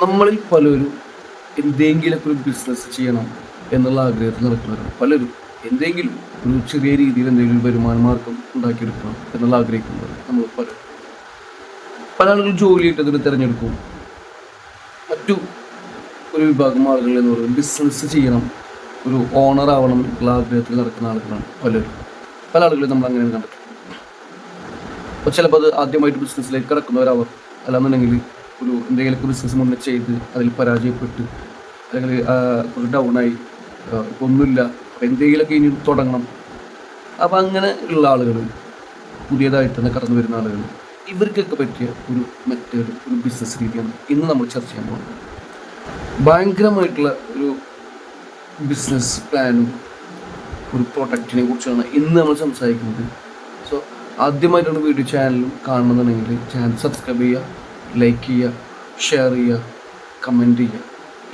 നമ്മളിൽ പലരും എന്തെങ്കിലുമൊക്കെ ഒരു ബിസിനസ് ചെയ്യണം എന്നുള്ള ആഗ്രഹത്തിൽ നടക്കുന്നവരാണ്. പലരും എന്തെങ്കിലും ഒരു ചെറിയ രീതിയിൽ എന്തെങ്കിലും വരുമാന മാർഗം ഉണ്ടാക്കിയെടുക്കണം എന്നുള്ള ആഗ്രഹിക്കുന്നവർ നമ്മൾ പലരും. പല ആളുകൾ ജോലി കിട്ടതിന് തിരഞ്ഞെടുക്കും. മറ്റു ഒരു വിഭാഗം ആളുകൾ എന്ന് പറയുന്നത് ബിസിനസ് ചെയ്യണം ഒരു ഓണർ ആവണം എന്നുള്ള ആഗ്രഹത്തിൽ നടക്കുന്ന ആളുകളാണ് പലരും. പല ആളുകളും നമ്മൾ അങ്ങനെ കണ്ടിട്ടുണ്ട് അപ്പോൾ ചിലപ്പോൾ അത് ആദ്യമായിട്ട് ബിസിനസ്സിലേക്ക് കിടക്കുന്നവരാവാം. അല്ലാന്നുണ്ടെങ്കിൽ ഒരു എന്തെങ്കിലുമൊക്കെ ബിസിനസ് മുന്നേ ചെയ്ത് അതിൽ പരാജയപ്പെട്ട് അല്ലെങ്കിൽ കുറച്ച് ഡൗണായി ഒന്നുമില്ല. അപ്പോൾ എന്തെങ്കിലുമൊക്കെ ഇനി തുടങ്ങണം. അപ്പോൾ അങ്ങനെ ഉള്ള ആളുകൾ പുതിയതായിട്ട് തന്നെ കടന്നു വരുന്ന ആളുകൾ ഇവർക്കൊക്കെ പറ്റിയ ഒരു മെത്തേഡ് ഒരു ബിസിനസ് രീതിയാണ് ഇന്ന് നമ്മൾ ചർച്ച ചെയ്യാൻ പോകുന്നത്. ഭയങ്കരമായിട്ടുള്ള ഒരു ബിസിനസ് പ്ലാനും ഒരു പ്രൊഡക്റ്റിനെ കുറിച്ചാണ് ഇന്ന് നമ്മൾ സംസാരിക്കുന്നത്. സോ ആദ്യമായിട്ടാണ് വീഡിയോ ചാനലും കാണണമെന്നുണ്ടെങ്കിൽ ചാനൽ സബ്സ്ക്രൈബ് ചെയ്യുക. ലൈക്ക് ചെയ്യുക ഷെയർ ചെയ്യുക കമന്റ് ചെയ്യുക.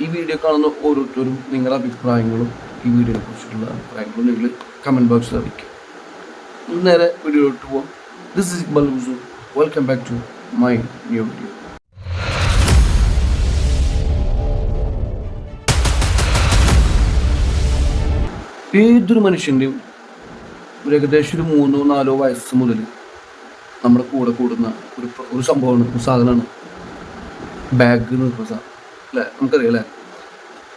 ഈ വീഡിയോ കാണുന്ന ഓരോരുത്തരും നിങ്ങളുടെ അഭിപ്രായങ്ങളും ഈ വീഡിയോയെ കുറിച്ചിട്ടുള്ള അഭിപ്രായങ്ങളും നിങ്ങൾ കമന്റ് ബോക്സിൽ അറിയിക്കുക. നേരെ വീഡിയോയിലോട്ട് പോവാം. This is Iqbal Husu welcome back to my new video ഏതൊരു മനുഷ്യന്റെയും ഏകദേശം ഒരു മൂന്നോ നാലോ വയസ്സ് മുതൽ നമ്മുടെ കൂടെ കൂടുന്ന ഒരു ഒരു സംഭവമാണ് ഒരു സാധനമാണ് ബാഗ് എന്ന് പറയുന്ന സാധനം അല്ലേ? നമുക്കറിയാം അല്ലേ?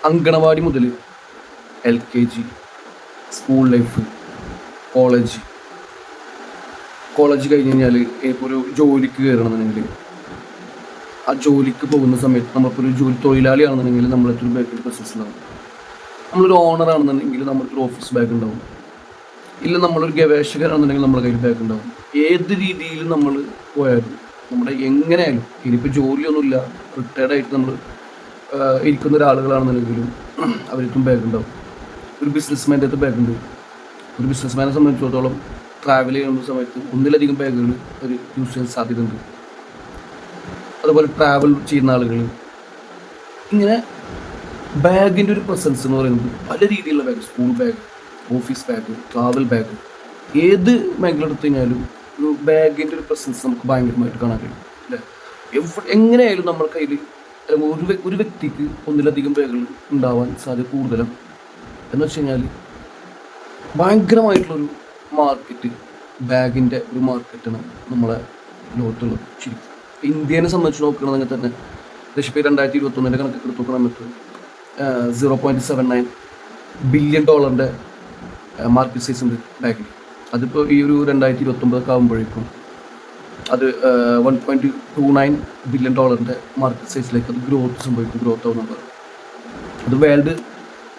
അങ്കണവാടി മുതൽ L K G school life college college കഴിഞ്ഞ് കഴിഞ്ഞാൽ ഇപ്പോൾ ഒരു ജോലിക്ക് കയറണമെന്നുണ്ടെങ്കിൽ ആ ജോലിക്ക് പോകുന്ന സമയത്ത് നമ്മളിപ്പോൾ ഒരു ജോലി തൊഴിലാളിയാണെന്നുണ്ടെങ്കിൽ നമ്മളൊരു ബാഗിൽ ബിസിനസ് നമ്മളൊരു ഓണർ ആണെന്നുണ്ടെങ്കിൽ നമ്മൾക്ക് ഓഫീസ് ബാഗ് ഉണ്ടാവും. ഇല്ല നമ്മളൊരു ഗവേഷകരാണെന്നുണ്ടെങ്കിൽ നമ്മുടെ കയ്യിൽ ബാഗ് ഉണ്ടാവും. ഏത് രീതിയിലും നമ്മൾ പോയാലും നമ്മുടെ എങ്ങനെയായാലും ഇനിയിപ്പോൾ ജോലിയൊന്നുമില്ല റിട്ടയർഡ് ആയിട്ട് നമ്മൾ ഇരിക്കുന്ന ഒരാളുകളാണെന്നുണ്ടെങ്കിലും അവർക്കും ബാഗ് ഉണ്ടാവും. ഒരു ബിസിനസ്മാന്റെ അടുത്ത് ബാഗ് ഉണ്ട്. ഒരു ബിസിനസ്മാനെ സംബന്ധിച്ചിടത്തോളം ട്രാവൽ ചെയ്യുന്ന സമയത്ത് ഒന്നിലധികം ബാഗുകൾ ഒരു യൂസ് ചെയ്യാൻ സാധ്യതയുണ്ട്. അതുപോലെ ട്രാവൽ ചെയ്യുന്ന ആളുകൾ ഇങ്ങനെ ബാഗിന്റെ ഒരു പ്രസൻസ് എന്ന് പറയുന്നത് പല രീതിയിലുള്ള bag school bag office bag travel bag ഏത് മേഖല എടുത്തു കഴിഞ്ഞാലും ഒരു ബാഗിന്റെ ഒരു പ്രസൻസ് നമുക്ക് ഭയങ്കരമായിട്ട് കാണാൻ കഴിയും അല്ലേ? എവിടെ എങ്ങനെയായാലും നമ്മുടെ കയ്യിൽ അല്ലെങ്കിൽ ഒരു ഒരു വ്യക്തിക്ക് ഒന്നിലധികം ബാഗുകൾ ഉണ്ടാവാൻ സാധ്യത കൂടുതലും എന്ന് വെച്ച് കഴിഞ്ഞാൽ ഭയങ്കരമായിട്ടുള്ളൊരു മാർക്കറ്റ് ബാഗിന്റെ ഒരു മാർക്കറ്റാണ് നമ്മളെ ലോകത്തുള്ളത് ശരിക്കും. ഇന്ത്യനെ സംബന്ധിച്ച് നോക്കുകയാണെങ്കിൽ തന്നെ ഇപ്പോൾ രണ്ടായിരത്തി ഇരുപത്തൊന്നിന്റെ കണക്കൊക്കെ എടുത്തു zero point seven nine billion ഡോളറിന്റെ മാർക്കറ്റ് സൈസ് ഉണ്ട് ബാഗിൽ അതിപ്പോൾ ഈ ഒരു രണ്ടായിരത്തി ഇരുപത്തൊമ്പതൊക്കെ ആകുമ്പോഴേക്കും അത് one point two nine billion ഡോളറിന്റെ മാർക്കറ്റ് സൈസിലേക്ക് അത് ഗ്രോത്ത് സംഭവിക്കും ഗ്രോത്ത് ആവുന്നുണ്ട് അത് വേൾഡ്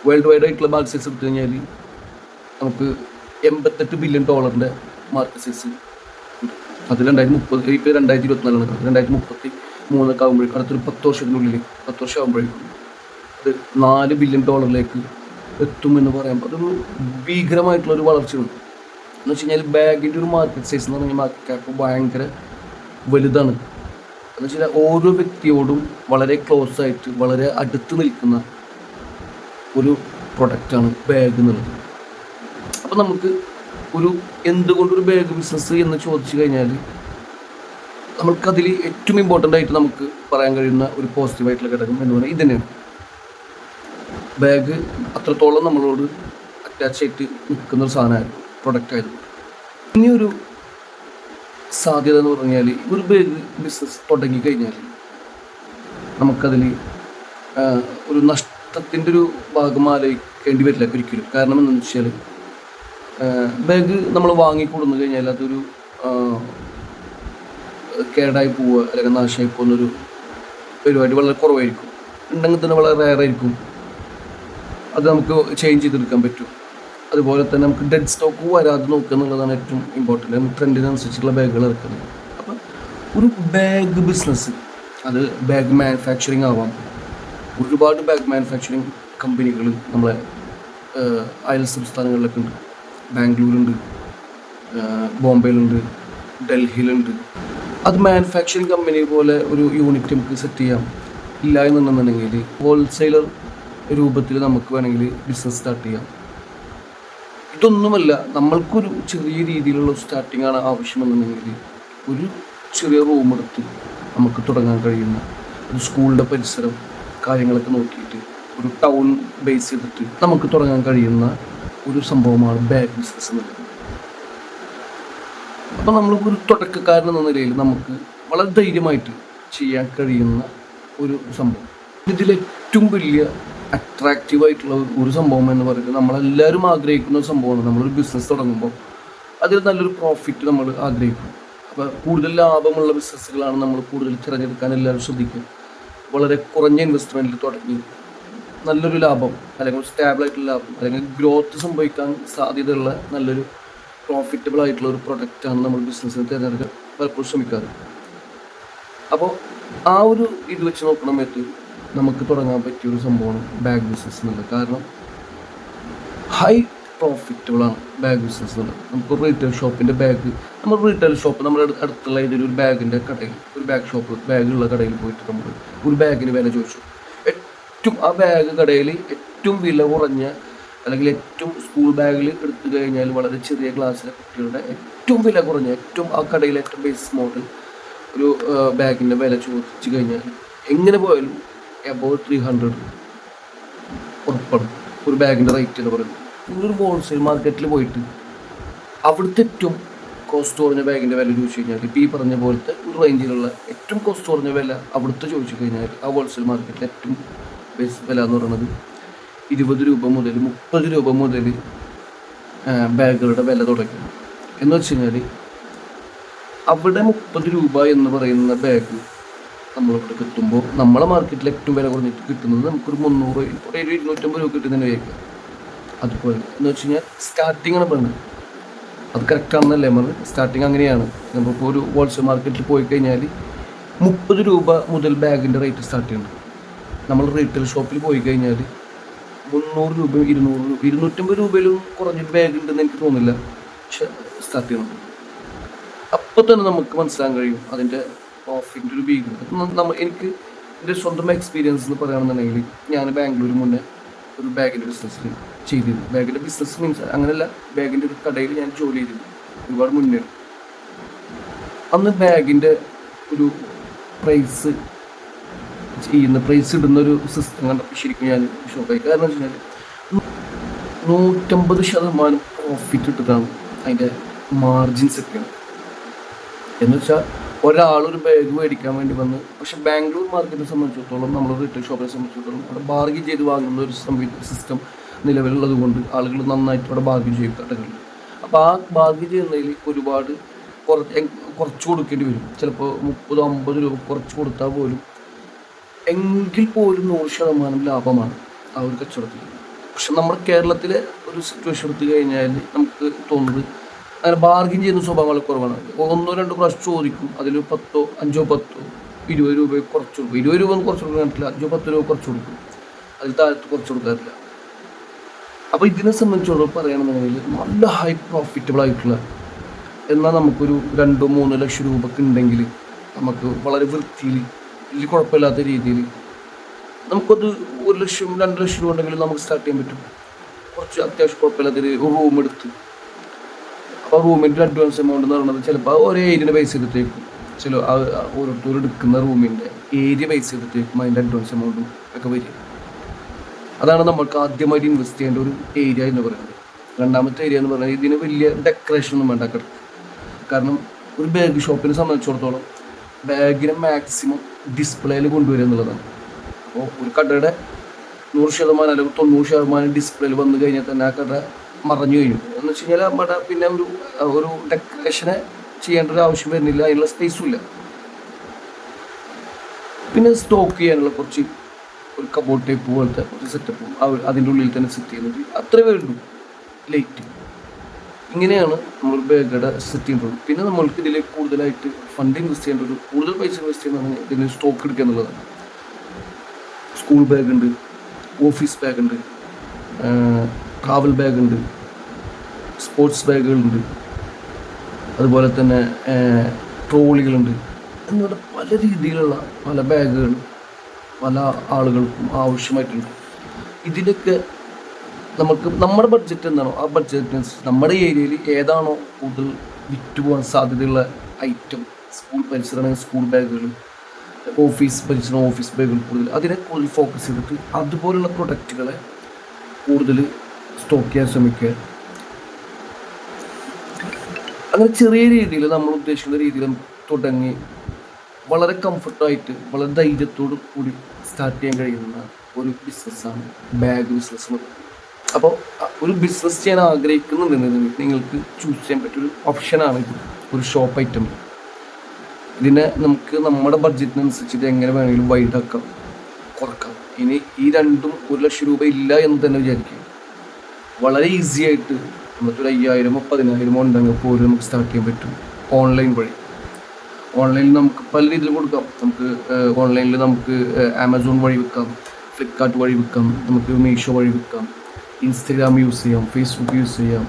വേൾഡ് വൈഡ് ആയിട്ടുള്ള മാർക്കറ്റ് സൈസ് എടുത്തു കഴിഞ്ഞാൽ നമുക്ക് എൺപത്തെട്ട് ബില്യൺ ഡോളറിന്റെ മാർക്കറ്റ് സൈസ് അത് രണ്ടായിരത്തി മുപ്പത് ഇപ്പോൾ രണ്ടായിരത്തി ഇരുപത്തിനാലാണ് രണ്ടായിരത്തി മുപ്പത്തി മൂന്നൊക്കെ ആകുമ്പോഴേക്കും അടുത്തൊരു പത്ത് വർഷത്തിനുള്ളിൽ പത്ത് വർഷം ആകുമ്പോഴേക്കും അത് നാല് ബില്യൺ ഡോളറിലേക്ക് എത്തുമെന്ന് പറയാം. അതൊരു ഭീകരമായിട്ടുള്ളൊരു വളർച്ചയാണ് എന്ന് വെച്ച് കഴിഞ്ഞാൽ ബാഗിന്റെ ഒരു മാർക്കറ്റ് സൈസ് എന്ന് പറഞ്ഞാൽ മാർക്കറ്റ് ക്യാപ്പ് ഭയങ്കര വലുതാണ്. എന്ന് വെച്ചാൽ ഓരോ വ്യക്തിയോടും വളരെ ക്ലോസ് ആയിട്ട് വളരെ അടുത്ത് നിൽക്കുന്ന ഒരു പ്രൊഡക്റ്റാണ് ബാഗ് എന്നുള്ളത്. അപ്പോൾ നമുക്ക് ഒരു എന്തുകൊണ്ടൊരു ബാഗ് ബിസിനസ് എന്ന് ചോദിച്ചു കഴിഞ്ഞാൽ നമുക്കതിൽ ഏറ്റവും ഇമ്പോർട്ടന്റ് ആയിട്ട് നമുക്ക് പറയാൻ കഴിയുന്ന ഒരു പോസിറ്റീവായിട്ടുള്ള ഘടകം എന്ന് പറഞ്ഞാൽ ഇത് ബാഗ് അത്രത്തോളം നമ്മളോട് അറ്റാച്ച് ആയിട്ട് നിൽക്കുന്ന ഒരു സാധനമായിരുന്നു പ്രൊഡക്റ്റ് ആയിരുന്നു. ഇനിയൊരു സാധ്യത എന്ന് പറഞ്ഞാൽ ഒരു ബാഗ് ബിസിനസ് തുടങ്ങി കഴിഞ്ഞാൽ നമുക്കതിൽ ഒരു നഷ്ടത്തിന്റെ ഒരു ഭാഗം ആലോചിക്കേണ്ടി വരില്ല ഒരിക്കലും. കാരണം എന്താണെന്ന് വെച്ചാൽ ബാഗ് നമ്മൾ വാങ്ങിക്കൊടുന്നു കഴിഞ്ഞാൽ അതൊരു കേടായി പോവുക അല്ലെങ്കിൽ നാശമായി പോകുന്നൊരു പരിപാടി വളരെ കുറവായിരിക്കും. ഉണ്ടെങ്കിൽ തന്നെ വളരെ റയർ ആയിരിക്കും. അത് നമുക്ക് ചേഞ്ച് ചെയ്തെടുക്കാൻ പറ്റും. അതുപോലെ തന്നെ നമുക്ക് ഡെഡ് സ്റ്റോക്ക് വരാതെ നോക്കുക എന്നുള്ളതാണ് ഏറ്റവും ഇമ്പോർട്ടന്റ് നമുക്ക് ട്രെൻഡിനനുസരിച്ചുള്ള ബാഗുകൾ ഇറക്കുന്നത്. അപ്പം ഒരു ബാഗ് ബിസിനസ് അത് ബാഗ് മാനുഫാക്ചറിങ് ആവാം. ഒരുപാട് ബാഗ് മാനുഫാക്ചറിങ് കമ്പനികൾ നമ്മളെ അയൽ സംസ്ഥാനങ്ങളിലൊക്കെ ഉണ്ട്. ബാംഗ്ലൂരുണ്ട് ബോംബെയിലുണ്ട് ഡൽഹിയിലുണ്ട്. അത് മാനുഫാക്ചറിങ് കമ്പനി പോലെ ഒരു യൂണിറ്റ് നമുക്ക് സെറ്റ് ചെയ്യാം. ഇല്ല എന്നുണ്ടെന്നുണ്ടെങ്കിൽ ഹോൾസെയിലർ രൂപത്തിൽ നമുക്ക് വേണമെങ്കിൽ ബിസിനസ് സ്റ്റാർട്ട് ചെയ്യാം. ഇതൊന്നുമല്ല നമ്മൾക്കൊരു ചെറിയ രീതിയിലുള്ള സ്റ്റാർട്ടിംഗ് ആണ് ആവശ്യമെന്നുണ്ടെങ്കിൽ ഒരു ചെറിയ റൂം എടുത്ത് നമുക്ക് തുടങ്ങാൻ കഴിയുന്ന ഒരു സ്കൂളിന്റെ പരിസരം കാര്യങ്ങളൊക്കെ നോക്കിയിട്ട് ഒരു ടൗൺ ബേസ് ചെയ്തിട്ട് നമുക്ക് തുടങ്ങാൻ കഴിയുന്ന ഒരു സംഭവമാണ് ബാഗ് ബിസിനസ് എന്നുള്ളത് അപ്പം നമ്മൾ ഒരു തുടക്കക്കാരൻ എന്ന നിലയിൽ നമുക്ക് വളരെ ധൈര്യമായിട്ട് ചെയ്യാൻ കഴിയുന്ന ഒരു സംഭവം. ഇതിൽ ഏറ്റവും വലിയ അട്രാക്റ്റീവ് ആയിട്ടുള്ള ഒരു- സംഭവം എന്ന് പറയുന്നത് നമ്മളെല്ലാവരും ആഗ്രഹിക്കുന്ന ഒരു സംഭവമാണ്. നമ്മളൊരു ബിസിനസ് തുടങ്ങുമ്പോൾ അതിൽ നല്ലൊരു പ്രോഫിറ്റ് നമ്മൾ ആഗ്രഹിക്കും. അപ്പോൾ കൂടുതൽ ലാഭമുള്ള ബിസിനസ്സുകളാണ് നമ്മൾ കൂടുതൽ തിരഞ്ഞെടുക്കാൻ എല്ലാവരും ശ്രദ്ധിക്കുക. വളരെ കുറഞ്ഞ ഇൻവെസ്റ്റ്മെന്റിൽ തുടങ്ങി നല്ലൊരു ലാഭം അല്ലെങ്കിൽ സ്റ്റാബിളായിട്ടുള്ള ലാഭം അല്ലെങ്കിൽ ഗ്രോത്ത് സംഭവിക്കാൻ സാധ്യതയുള്ള നല്ലൊരു പ്രോഫിറ്റബിൾ ആയിട്ടുള്ള ഒരു പ്രൊഡക്റ്റാണ് നമ്മൾ ബിസിനസ്സിന് തിരഞ്ഞെടുക്കാൻ പലപ്പോഴും ശ്രമിക്കാറ്. അപ്പോൾ ആ ഒരു ഇത് വെച്ച് നോക്കണം നമുക്ക് തുടങ്ങാൻ പറ്റിയ ഒരു സംഭവമാണ് ബാഗ് ബിസിനസ് എന്നുള്ളത് കാരണം ഹൈ പ്രോഫിറ്റബിളാണ് ബാഗ് ബിസിനസ് എന്നുള്ളത് നമുക്ക് റീറ്റെയിൽ ഷോപ്പിന്റെ ബാഗ് നമ്മൾ റീറ്റെയിൽ ഷോപ്പ് നമ്മുടെ അടുത്തുള്ള ഏതൊരു ഒരു ബാഗിന്റെ കടയിൽ ഒരു ബാഗ് ഷോപ്പ് ബാഗുള്ള കടയിൽ പോയിട്ട് നമ്മൾ ഒരു ബാഗിന് വില ചോദിച്ചു. ഏറ്റവും ആ ബാഗ് കടയിൽ ഏറ്റവും വില കുറഞ്ഞ അല്ലെങ്കിൽ ഏറ്റവും സ്കൂൾ ബാഗിൽ എടുത്തു കഴിഞ്ഞാൽ വളരെ ചെറിയ ക്ലാസ്സിലെ കുട്ടികളുടെ ഏറ്റവും വില കുറഞ്ഞ ഏറ്റവും ആ കടയിലെ ഏറ്റവും ബേസ് മോഡൽ ഒരു ബാഗിന്റെ വില ചോദിച്ചു കഴിഞ്ഞാൽ എങ്ങനെ പോയാലും എബോവ് ത്രീ ഹൺഡ്രഡ് ഉറപ്പാണ്. ഒരു ബാഗിന്റെ റേറ്റ് എന്ന് പറയുന്നത്. നിങ്ങളൊരു ഹോൾസെയിൽ മാർക്കറ്റിൽ പോയിട്ട് അവിടുത്തെ ഏറ്റവും കോസ്റ്റ് കുറഞ്ഞ ബാഗിന്റെ വില ചോദിച്ചു കഴിഞ്ഞാൽ ഇപ്പോൾ ഈ പറഞ്ഞ പോലത്തെ ഒരു റേഞ്ചിലുള്ള ഏറ്റവും കോസ്റ്റ് കുറഞ്ഞ വില അവിടുത്തെ ചോദിച്ചു കഴിഞ്ഞാൽ ആ ഹോൾസെയിൽ മാർക്കറ്റിൽ ഏറ്റവും ബെസ്റ്റ് വില എന്ന് പറയുന്നത് ഇരുപത് രൂപ മുതൽ മുപ്പത് രൂപ മുതൽ ബാഗുകളുടെ വില തുടങ്ങി. എന്ന് വെച്ച് കഴിഞ്ഞാൽ അവിടെ മുപ്പത് രൂപ എന്ന് പറയുന്ന ബാഗ് നമ്മളിവിടെ കിട്ടുമ്പോൾ നമ്മളെ മാർക്കറ്റിൽ ഏറ്റവും വില കുറഞ്ഞിട്ട് കിട്ടുന്നത് നമുക്കൊരു മുന്നൂറ് ഒരു ഇരുന്നൂറ്റമ്പത് രൂപ കിട്ടുന്നതിന് വിചാരിക്കുക അതുപോലെ എന്ന് വെച്ച് കഴിഞ്ഞാൽ സ്റ്റാർട്ടിങ്ങാണ് പറയുന്നത് അത് കറക്റ്റാണെന്നല്ലേ നമ്മൾ സ്റ്റാർട്ടിങ് അങ്ങനെയാണ്. നമ്മളിപ്പോൾ ഒരു ഹോൾസെയിൽ മാർക്കറ്റിൽ പോയി കഴിഞ്ഞാൽ മുപ്പത് രൂപ മുതൽ ബാഗിന്റെ റേറ്റ് സ്റ്റാർട്ട് ചെയ്യുന്നുണ്ട് നമ്മൾ റീറ്റെയിൽ ഷോപ്പിൽ പോയി കഴിഞ്ഞാൽ മുന്നൂറ് രൂപ ഇരുന്നൂറ് രൂപ ഇരുന്നൂറ്റമ്പത് രൂപയിലും കുറഞ്ഞ ബാഗ് ഉണ്ടെന്ന് എനിക്ക് തോന്നില്ല പക്ഷെ സ്റ്റാർട്ട് ചെയ്യുന്നുണ്ട് അപ്പോൾ തന്നെ നമുക്ക് മനസ്സിലാക്കാൻ കഴിയും അതിന്റെ പ്രോഫിറ്റിന്റെ ഒരു നമ്മൾ എനിക്ക് എന്റെ സ്വന്തം എക്സ്പീരിയൻസ് എന്ന് പറയുകയാണെന്നുണ്ടെങ്കിൽ ഞാൻ ബാംഗ്ലൂർ മുന്നേ ഒരു ബാഗിന്റെ ബിസിനസ്സിൽ ചെയ്തിരുന്നു. ബാഗിന്റെ ബിസിനസ് മീൻസ് അങ്ങനെയല്ല ബാഗിന്റെ ഒരു കടയിൽ ഞാൻ ജോലി ചെയ്തിരുന്നു. ഒരുപാട് മുന്നേ. അന്ന് ബാഗിന്റെ ഒരു പ്രൈസ് ചെയ്യുന്ന പ്രൈസ് ഇടുന്ന ഒരു സിസ്റ്റം കണ്ടപ്പോൾ ശരിക്കും ഞാൻ ഷോക്കായി കാരണം വെച്ച് കഴിഞ്ഞാൽ നൂറ്റമ്പത് ശതമാനം പ്രോഫിറ്റ് ഇട്ടിട്ടാണ് അതിന്റെ മാർജിൻസ് ഒക്കെയാണ് എന്ന് വെച്ചാൽ ഒരാൾ ഒരു ബാഗ് മേടിക്കാൻ വേണ്ടി വന്ന് പക്ഷെ ബാംഗ്ലൂർ മാർക്കറ്റിനെ സംബന്ധിച്ചിടത്തോളം നമ്മൾ റിട്ടേൺ ഷോപ്പിനെ സംബന്ധിച്ചിടത്തോളം അവിടെ ബാർഗിൻ ചെയ്ത് വാങ്ങുന്ന ഒരു സിസ്റ്റം നിലവിലുള്ളത് കൊണ്ട് ആളുകൾ നന്നായിട്ട് അവിടെ ബാർഗിൻ ചെയ്യും കടകളിൽ അപ്പോൾ ആ ബാർഗിൻ ചെയ്യുന്നതിൽ ഒരുപാട് കുറച്ച് കുറച്ച് കൊടുക്കേണ്ടി വരും. ചിലപ്പോൾ മുപ്പത് അമ്പത് രൂപ കുറച്ച് കൊടുത്താൽ പോലും എങ്കിൽ പോലും നൂറ് ശതമാനം ലാഭമാണ് ആ ഒരു കച്ചവടത്തിൽ പക്ഷെ നമ്മുടെ കേരളത്തിലെ ഒരു സിറ്റുവേഷൻ എടുത്തു കഴിഞ്ഞാൽ നമുക്ക് തോന്നുന്നത് അങ്ങനെ ബാർഗിൻ ചെയ്യുന്ന സ്വഭാവങ്ങൾ കുറവാണ്. ഒന്നോ രണ്ടോ പ്രാവശ്യം ചോദിക്കും അതിൽ പത്തോ അഞ്ചോ പത്തോ ഇരുപത് രൂപ കുറച്ച് കൊടുക്കും. ഇരുപത് രൂപ കുറച്ച് കൊടുക്കാൻ പറ്റില്ല അഞ്ചോ പത്തോ രൂപ കുറച്ച് കൊടുക്കും. അതിൽ താഴത്ത് കുറച്ച് കൊടുക്കാറില്ല അപ്പോൾ ഇതിനെ സംബന്ധിച്ചോളം പറയുകയാണെന്നുണ്ടെങ്കിൽ നല്ല ഹൈ പ്രോഫിറ്റബിൾ ആയിട്ടുള്ള എന്നാൽ നമുക്കൊരു രണ്ടോ മൂന്നോ ലക്ഷം രൂപക്ക് ഉണ്ടെങ്കിൽ നമുക്ക് വളരെ വൃത്തിയിൽ വലിയ കുഴപ്പമില്ലാത്ത രീതിയിൽ നമുക്കത് ഒരു ലക്ഷം രണ്ട് ലക്ഷം രൂപ ഉണ്ടെങ്കിൽ നമുക്ക് സ്റ്റാർട്ട് ചെയ്യാൻ പറ്റും. കുറച്ച് അത്യാവശ്യം കുഴപ്പമില്ലാത്ത ഒരു റൂം എടുത്ത് അപ്പോൾ റൂമിന്റെ അഡ്വാൻസ് എമൗണ്ട് എന്ന് പറയുന്നത് ചിലപ്പോൾ ഒരേ ഏരിയനെ ബേസ് ചെയ്തിട്ടേക്കും. ചില ഓരോരുത്തർ എടുക്കുന്ന റൂമിന്റെ ഏരിയ ബേസ് ചെയ്തിട്ടേക്കും അതിന്റെ അഡ്വാൻസ് എമൗണ്ടും ഒക്കെ വരിക. അതാണ് നമ്മൾക്ക് ആദ്യമായിട്ട് ഇൻവെസ്റ്റ് ചെയ്യേണ്ട ഒരു ഏരിയ എന്ന് പറയുന്നത്. രണ്ടാമത്തെ ഏരിയ എന്ന് പറഞ്ഞാൽ ഇതിന് വലിയ ഡെക്കറേഷൻ ഒന്നും വേണ്ട കാരണം ഒരു ബാഗ് ഷോപ്പിനെ സംബന്ധിച്ചിടത്തോളം ബാഗിനെ മാക്സിമം ഡിസ്പ്ലേയിൽ കൊണ്ടുവരിക എന്നുള്ളതാണ്. അപ്പോൾ ഒരു കടയുടെ നൂറ് ശതമാനം അല്ലെങ്കിൽ തൊണ്ണൂറ് ശതമാനം ഡിസ്പ്ലേയിൽ വന്നു കഴിഞ്ഞാൽ തന്നെ ആ കട മറഞ്ഞു കഴിഞ്ഞു. എന്ന് വെച്ച് കഴിഞ്ഞാൽ നമ്മുടെ പിന്നെ ഒരു ഒരു ഡെക്കറേഷന് ചെയ്യേണ്ട ഒരു ആവശ്യം വരുന്നില്ല. അതിനുള്ള സ്പേസും ഇല്ല. പിന്നെ സ്റ്റോക്ക് ചെയ്യാനുള്ള കുറച്ച് ഒരു കബോർഡ് ടൈപ്പ് പോലത്തെ കുറച്ച് സെറ്റപ്പും അതിന്റെ ഉള്ളിൽ തന്നെ സെറ്റ് ചെയ്യുന്നത് അത്രേ വേണ്ടു ലൈറ്റ് ഇങ്ങനെയാണ് നമ്മൾ ബാഗയുടെ സെറ്റ് ചെയ്യുന്നത്. പിന്നെ നമ്മൾക്ക് ഇതിൽ കൂടുതലായിട്ട് ഫണ്ട് ഇൻവെസ്റ്റ് ചെയ്യേണ്ട ഒരു കൂടുതൽ പൈസ ഇൻവെസ്റ്റ് ചെയ്യുന്നതാണ് ഇതിന് സ്റ്റോക്ക് എടുക്കുക എന്നുള്ളതാണ്. സ്കൂൾ ബാഗ് ഉണ്ട് ഓഫീസ് ബാഗ് ഉണ്ട് ട്രാവൽ ബാഗ് ഉണ്ട് സ്പോർട്സ് ബാഗുകളുണ്ട്. അതുപോലെ തന്നെ ട്രോളികളുണ്ട്. എന്നിവിടെ പല രീതിയിലുള്ള പല ബാഗുകൾ പല ആളുകൾക്കും ആവശ്യമായിട്ടുണ്ട്. ഇതിലൊക്കെ നമുക്ക് നമ്മുടെ ബഡ്ജറ്റ് എന്താണോ ആ ബഡ്ജറ്റിന് നമ്മുടെ ഏരിയയിൽ ഏതാണോ കൂടുതൽ വിറ്റ് പോകാൻ സാധ്യതയുള്ള ഐറ്റം സ്കൂൾ പരിസരമാണെങ്കിൽ സ്കൂൾ ബാഗുകൾ ഓഫീസ് പരിസരം ഓഫീസ് ബാഗുകൾ കൂടുതൽ. അതിനെ കൂടുതൽ ഫോക്കസ് ചെയ്തിട്ട് അതുപോലുള്ള പ്രൊഡക്റ്റുകളെ കൂടുതൽ സ്റ്റോക്ക് ചെയ്യാൻ ശ്രമിക്കുക. അങ്ങനെ ചെറിയ രീതിയിൽ നമ്മൾ ഉദ്ദേശിക്കുന്ന രീതിയിൽ തുടങ്ങി വളരെ കംഫർട്ടായിട്ട് വളരെ ധൈര്യത്തോടു കൂടി സ്റ്റാർട്ട് ചെയ്യാൻ കഴിയുന്ന ഒരു ബിസിനസ്സാണ് ബാഗ് ബിസിനസ് അപ്പോൾ ഒരു ബിസിനസ് ചെയ്യാൻ ആഗ്രഹിക്കുന്നുണ്ടെങ്കിൽ നിങ്ങൾക്ക് ചൂസ് ചെയ്യാൻ പറ്റിയൊരു ഓപ്ഷനാണ് ഇത്. ഒരു ഷോപ്പ് ഐറ്റം ഇതിനെ നമുക്ക് നമ്മുടെ ബഡ്ജറ്റിനനുസരിച്ചിട്ട് എങ്ങനെ വേണമെങ്കിലും വൈഡാക്കാം കുറക്കാം. ഇനി ഈ രണ്ടും ഒരു ലക്ഷം രൂപ ഇല്ല എന്ന് തന്നെ വിചാരിക്കുക. വളരെ ഈസി ആയിട്ട് നമുക്കൊരു അയ്യായിരമോ പതിനായിരമോ ഉണ്ടെങ്കിൽ പോലും നമുക്ക് സ്റ്റാർട്ട് ചെയ്യാൻ പറ്റും. ഓൺലൈൻ വഴി. ഓൺലൈനിൽ നമുക്ക് പല രീതിയിൽ കൊടുക്കാം. നമുക്ക് ഓൺലൈനിൽ നമുക്ക് ആമസോൺ വഴി വിൽക്കാം. ഫ്ലിപ്കാർട്ട് വഴി വിൽക്കാം. നമുക്ക് മീഷോ വഴി വിൽക്കാം. ഇൻസ്റ്റഗ്രാം യൂസ് ചെയ്യാം. ഫേസ്ബുക്ക് യൂസ് ചെയ്യാം.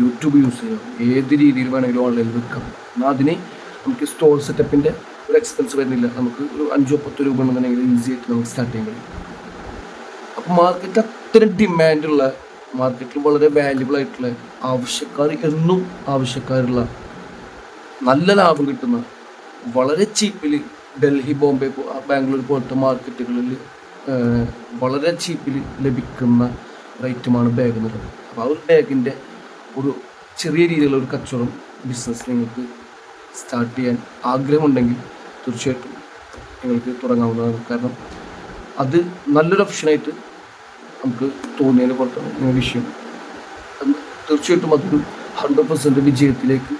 യൂട്യൂബ് യൂസ് ചെയ്യാം. ഏത് രീതിയിൽ വേണമെങ്കിലും ഓൺലൈനിൽ വിൽക്കാം. എന്നാൽ അതിന് നമുക്ക് സ്റ്റോർ സെറ്റപ്പിന്റെ ഒരു എക്സ്പെൻസ് വരുന്നില്ല. നമുക്ക് ഒരു അഞ്ചോ പത്തോ രൂപ ഉണ്ടെന്നുണ്ടെങ്കിൽ ഈസി ആയിട്ട് നമുക്ക് സ്റ്റാർട്ട് ചെയ്യാൻ കഴിയും. അപ്പോൾ മാർക്കറ്റ് അത്രയും ഡിമാൻഡുള്ള മാർക്കറ്റിൽ വളരെ വാല്യുബിൾ ആയിട്ടുള്ള ആവശ്യക്കാർ എന്നും ആവശ്യക്കാരുള്ള നല്ല ലാഭം കിട്ടുന്ന വളരെ ചീപ്പിൽ ഡൽഹി ബോംബെ ബാംഗ്ലൂർ പോലത്തെ മാർക്കറ്റുകളിൽ വളരെ ചീപ്പിൽ ലഭിക്കുന്ന റേറ്റുമാണ് ബാഗ് എന്നുള്ളത് അപ്പോൾ ആ ഒരു ബാഗിന്റെ ഒരു ചെറിയ രീതിയിലുള്ള ഒരു കച്ചവടം ബിസിനസ് നിങ്ങൾക്ക് സ്റ്റാർട്ട് ചെയ്യാൻ ആഗ്രഹമുണ്ടെങ്കിൽ തീർച്ചയായിട്ടും നിങ്ങൾക്ക് തുടങ്ങാവുന്നതാണ്. കാരണം അത് നല്ലൊരു ഓപ്ഷനായിട്ട് നമുക്ക് തോന്നിയതിന് പുറത്താണ് വിഷയം. തീർച്ചയായിട്ടും അതൊരു ഹൺഡ്രഡ് പെർസെന്റ് വിജയത്തിലേക്ക്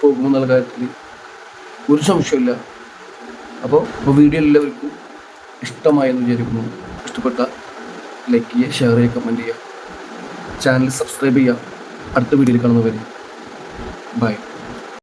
പോകുമെന്നുള്ള കാര്യത്തിൽ ഒരു സംശയമില്ല അപ്പോൾ ഇപ്പോൾ വീഡിയോ എല്ലാവർക്കും ഇഷ്ടമായെന്ന് വിചാരിക്കുന്നു. ഇഷ്ടപ്പെട്ട ലൈക്ക് ചെയ്യുക ഷെയർ ചെയ്യുക കമന്റ് ചെയ്യുക. ചാനൽ സബ്സ്ക്രൈബ് ചെയ്യുക. അടുത്ത വീഡിയോയിൽ കാണുന്നവരെ. ബൈ